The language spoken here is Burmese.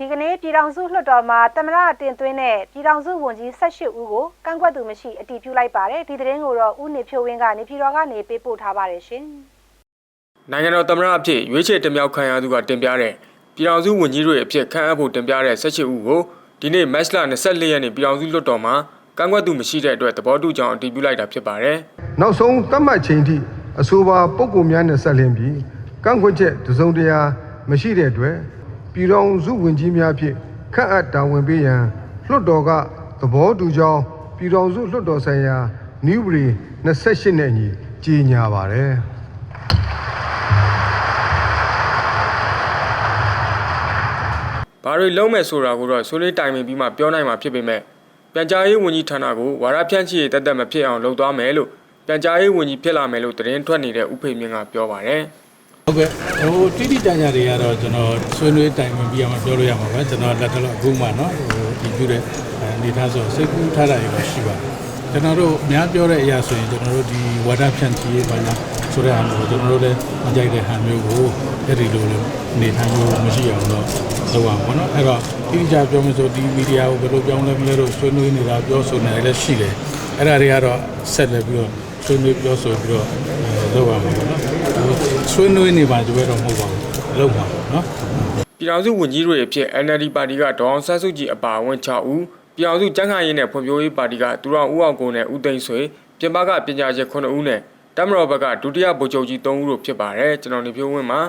ဒီကနေ့ပြည်ထောင်စုလွှတ်တော်မှာတမရတင်သွင်းတဲ့ပြည်ထောင်စုဝန်ကြီး18ဦးကိုကန့်ကွက်သူမရှိအတည်ပြုလိုက်ပါတယ်ဒီသတင်းကိုတော့ဦးနေဖြိုးဝင်းကနေပြည်တော်ကနေပေးပို့ထားပါတယ်ရှင်နိုင်ငံတော်သမ္မတအဖြစ်ရွေးချယ်တင်မြှောက်ခံရသူကတင်ပြတဲ့ပြည်ထောင်စုဝန်ကြီးတွေအဖြစ်ခန့်အပ်ဖို့တင်ပြတဲ့18ဦးကိုဒီနေ့မတ်လ24ရက်နေ့ပြည်ထောင်စုလွှတ်တော်မှာကန့်ကွက်သူမရှိတဲ့အတွက်သဘောတူကြောင်းအတည်ပြုလိုက်တာဖြစ်ပါတယ်။နောက်ဆုံးသတ်မှတ်ချိန်ထိအဆိုပါပုဂ္ဂိုလ်များနဲ့ဆက်လင်းပြီးကန့်ကွက်ချက်တစ်စုံတရာမရှိတဲ့အတွက် ပြည်တော်စုဝင်ကြီးများဖြင့်ခန့်အပ်တာဝန်ပေးရန်လွှတ်တော်ကသဘောတူကြောင်းပြည်တော်စုလွှတ်တော်ဆိုင်ရာနယူးဘရီ28နဲ့အညီကြီးညာပါတယ်ဘာတွေလုံးမယ်ဆိုတာကိုတော့ဆွေးနွေးတိုင်ပင်ပြီးမှပြောနိုင်မှာဖြစ်ပေမဲ့ပြန်ကြားရေးဝန်ကြီးဌာနကိုဝါရဖြန့်ချီရေးတက်တက်မဖြစ်အောင်လုပ်သွားမယ်လို့ပြန်ကြားရေးဝန်ကြီးဖြစ်လာမယ်လို့သတင်းထွက်နေတဲ့ဥဖေမြင့်ကပြောပါတယ် ဟုတ်ကဲ့ဟိုတိတိတန်ကြတွေကတော့ကျွန်တော်ဆွေးနွေးတိုင်ပင်ပြီးအောင်ပြောလို့ရမှာပဲကျွန်တော်လက်ထလို့အခုမှနော်ဟိုဒီပြုတဲ့အနေထားဆိုစိတ်ကူးထားတာတွေရှိပါတယ်ကျွန်တော်တို့အများပြောတဲ့အရာဆိုရင်ကျွန်တော်တို့ဒီဝါဒဖြန့်ချီရေးပိုင်းလားဆိုတဲ့အားမျိုးကျွန်တော်တို့လည်းမကြိုက်တဲ့ဟာမျိုးကိုအဲ့ဒီလိုလိုနေထိုင်မျိုးမရှိအောင်တော့လုပ်အောင်ပေါ့နော်အဲ့တော့အင်ဂျာပြောမှဆိုဒီမီဒီယာကိုဘယ်လိုပြောင်းလဲမလဲလို့ဆွေးနွေးနေတာပြောဆိုနေတယ်လည်းရှိတယ်အဲ့ဒါတွေကတော့ဆက်လက်ပြီးတော့ဆွေးနွေးပြောဆိုပြီးတော့လုပ်အောင်ပေါ့နော် ဆွေးနွေးနေပါဒီဘက်တော့မဟုတ်ပါဘူးအလုပ်ပါပေါ့နော်ပြည်တော်စုဝန်ကြီးတွေအဖြစ် NLD ပါတီကဒေါအောင်ဆန်းစုကြည်အပါအဝင်6ဦးပြည်တော်စုကျန်းခိုင်ရေးနဲ့ဖွံ့ဖြိုးရေးပါတီကသူတော်ဦးအောင်ကိုနဲ့ဦးသိန်းဆွေပြင်ပကပညာရှင်9ဦးနဲ့တမရောဘက်ကဒုတိယဗိုလ်ချုပ်ကြီး3ဦးတို့ဖြစ်ပါတယ်ကျွန်တော်နေဖြိုးဝင်းပါ